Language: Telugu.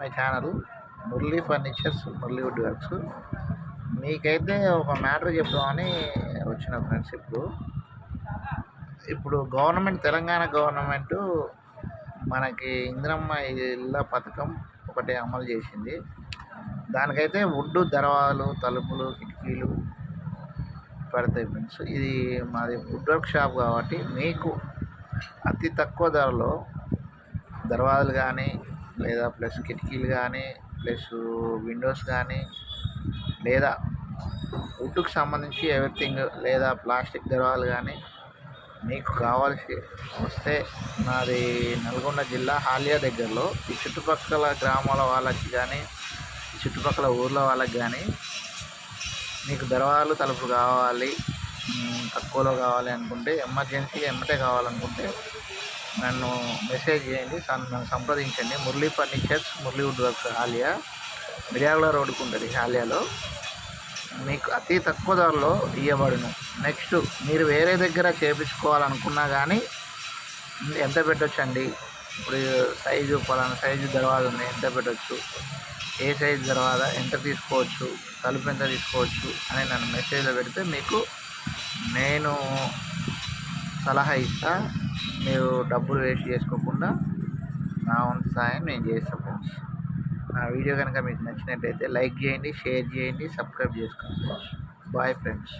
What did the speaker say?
My channel Murali furnitures Murali wood works. మీకైతే ఒక మ్యాటర్ చెప్దామని వచ్చిన ఫ్రెండ్స్ ఇప్పుడు. ఇప్పుడు గవర్నమెంట్ తెలంగాణ గవర్నమెంట్ మనకి ఇందిరమ్మ ఇళ్ళ పథకం ఒకటి అమలు చేసింది. దానికైతే వుడ్డు దర్వాలు తలుపులు కిటికీలు పడతాయి ఫ్రెండ్స్. ఇది మాది వుడ్ వర్క్ షాప్ కాబట్టి మీకు అతి తక్కువ ధరలో దర్వాజలు కానీ లేదా ప్లస్ కిటికీలు కానీ ప్లస్ విండోస్ కానీ లేదా వుడ్కు సంబంధించి ఎవ్రీథింగ్ లేదా ప్లాస్టిక్ దర్వాలు కానీ మీకు కావాల్సి వస్తే నాది నల్గొండ జిల్లా హాలియా దగ్గరలో. ఈ చుట్టుపక్కల గ్రామాల వాళ్ళకి కానీ చుట్టుపక్కల ఊర్ల వాళ్ళకి కానీ మీకు దర్వాలు తలుపులు కావాలి తక్కువలో కావాలి అనుకుంటే ఎమర్జెన్సీ ఎమ్మటే కావాలనుకుంటే నన్ను మెసేజ్ చేయండి నన్ను సంప్రదించండి. మురళీ ఫర్నిచర్స్ మురళీవుడ్ వర్క్స్ హాలియా మిర్యాల రోడ్డుకు ఉంటుంది హాలియాలో మీకు అతి తక్కువ ధరలో ఇవ్వబడును నెక్స్ట్ మీరు వేరే దగ్గర చేపించుకోవాలనుకున్నా కానీ ఎంత పెట్టొచ్చండి? ఇప్పుడు సైజు పలానా సైజు దర్వాజ ఉంది ఎంత పెట్టొచ్చు? ఏ సైజు తర్వాత ఎంత తీసుకోవచ్చు? తలుపు ఎంత తీసుకోవచ్చు? అని నన్ను మెసేజ్లో పెడితే మీకు నేను సలహా ఇస్తా. మీరు డబ్బులు వేస్ట్ చేసుకోకుండా నా వంతు సాయం నేను చేస్తాను ఫ్రెండ్స్ నా వీడియో కనుక మీకు నచ్చినట్టయితే లైక్ చేయండి షేర్ చేయండి సబ్స్క్రైబ్ చేసుకోండి. Bye friends.